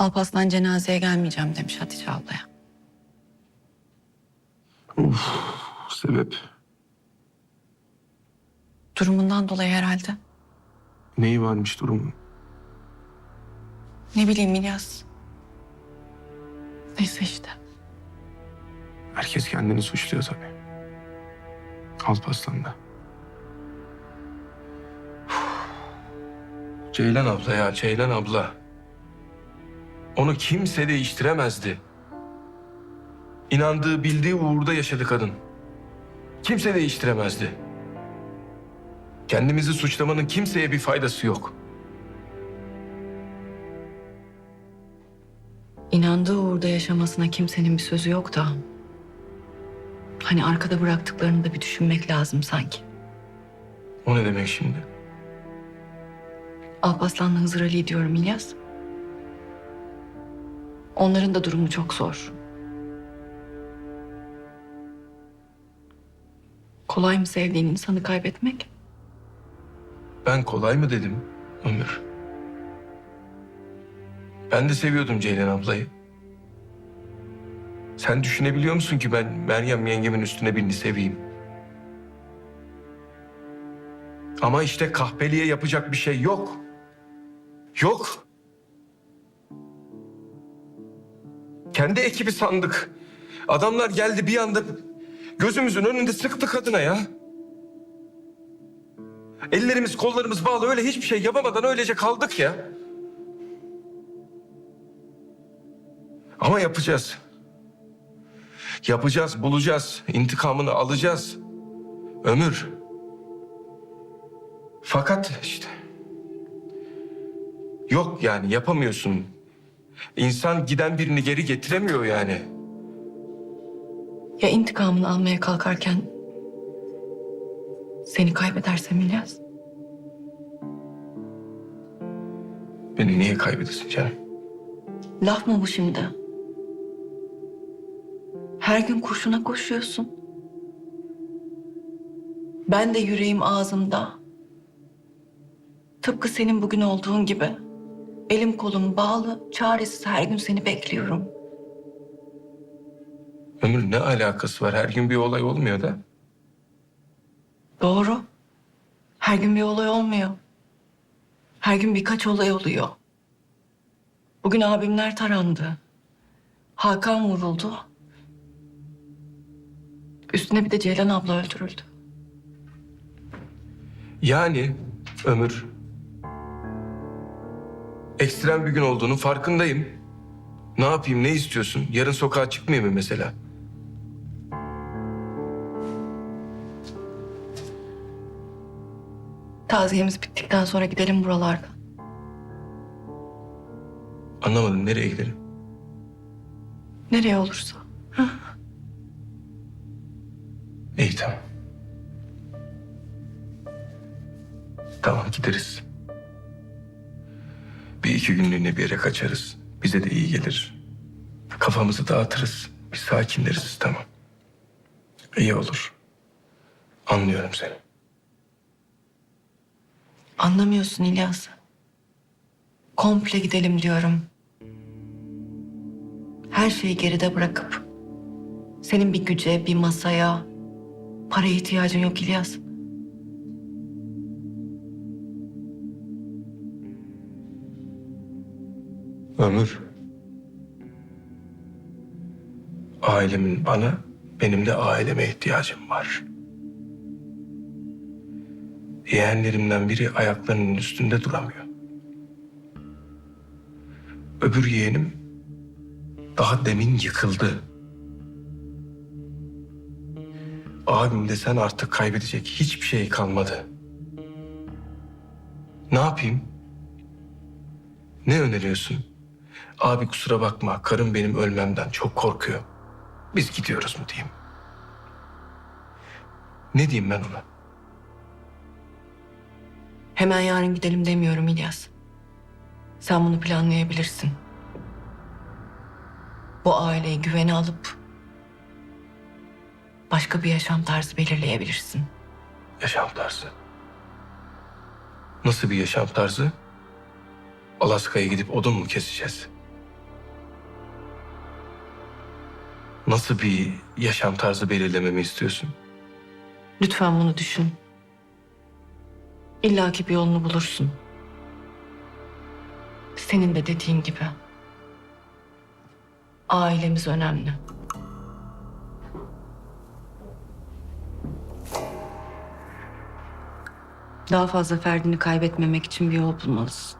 Alparslan cenazeye gelmeyeceğim demiş Hatice ablaya. Sebep? Durumundan dolayı herhalde. Neyi varmış durumun? Ne bileyim İlyas. Neyse işte. Herkes kendini suçluyor tabii. Alparslan da. Ceylan abla ya Ceylan abla. Onu kimse değiştiremezdi. İnandığı bildiği uğurda yaşadı kadın. Kimse değiştiremezdi. Kendimizi suçlamanın kimseye bir faydası yok. İnandığı uğurda yaşamasına kimsenin bir sözü yok da. Hani arkada bıraktıklarını da bir düşünmek lazım sanki. O ne demek şimdi? Alparslan'la Hızır Ali diyorum İlyas. Onların da durumu çok zor. Kolay mı sevdiğin insanı kaybetmek? Ben kolay mı dedim Ömür? Ben de seviyordum Ceylan ablayı. Sen düşünebiliyor musun ki ben Meryem yengemin üstüne birini seveyim? Ama işte kahpeliğe yapacak bir şey yok. Yok. Kendi ekibi sandık. Adamlar geldi bir anda gözümüzün önünde sıktı kadına ya. Ellerimiz kollarımız bağlı öyle hiçbir şey yapamadan öylece kaldık ya. Ama yapacağız. Yapacağız, bulacağız, intikamını alacağız. Ömür. Fakat işte yok yani yapamıyorsun. İnsan giden birini geri getiremiyor yani. Ya intikamını almaya kalkarken seni kaybedersem İlyas? Beni niye kaybedesin canım? Laf mı bu şimdi? Her gün kurşuna koşuyorsun. Ben de yüreğim ağzımda. Tıpkı senin bugün olduğun gibi. Elim kolum bağlı, çaresiz her gün seni bekliyorum. Ömür ne alakası var? Her gün bir olay olmuyor da. Doğru. Her gün bir olay olmuyor. Her gün birkaç olay oluyor. Bugün abimler tarandı. Hakan vuruldu. Üstüne bir de Ceylan abla öldürüldü. Yani Ömür ekstrem bir gün olduğunu farkındayım. Ne yapayım, ne istiyorsun? Yarın sokağa çıkmayayım mı mesela? Taziyemiz bittikten sonra gidelim buralardan. Anlamadım, nereye gidelim? Nereye olursa. İyi tamam. Tamam gideriz. İki günlüğüne bir yere kaçarız. Bize de iyi gelir. Kafamızı dağıtırız. Bir sakinleriz tamam. İyi olur. Anlıyorum seni. Anlamıyorsun İlyas. Komple gidelim diyorum. Her şeyi geride bırakıp senin bir güce, bir masaya, paraya ihtiyacın yok İlyas. Ömür. Ailemin bana, benim de aileme ihtiyacım var. Yeğenlerimden biri ayaklarının üstünde duramıyor. Öbür yeğenim daha demin yıkıldı. Abim desen artık kaybedecek hiçbir şey kalmadı. Ne yapayım? Ne öneriyorsun? Abi kusura bakma, karım benim ölmemden çok korkuyor. Biz gidiyoruz mu diyeyim? Ne diyeyim ben ona? Hemen yarın gidelim demiyorum İlyas. Sen bunu planlayabilirsin. Bu aileyi güvene alıp başka bir yaşam tarzı belirleyebilirsin. Yaşam tarzı. Nasıl bir yaşam tarzı? Alaska'ya gidip odun mu keseceğiz? Nasıl bir yaşam tarzı belirlememi istiyorsun? Lütfen bunu düşün. İlla ki bir yolunu bulursun. Senin de dediğin gibi. Ailemiz önemli. Daha fazla Ferdi'ni kaybetmemek için bir yol bulmalısın.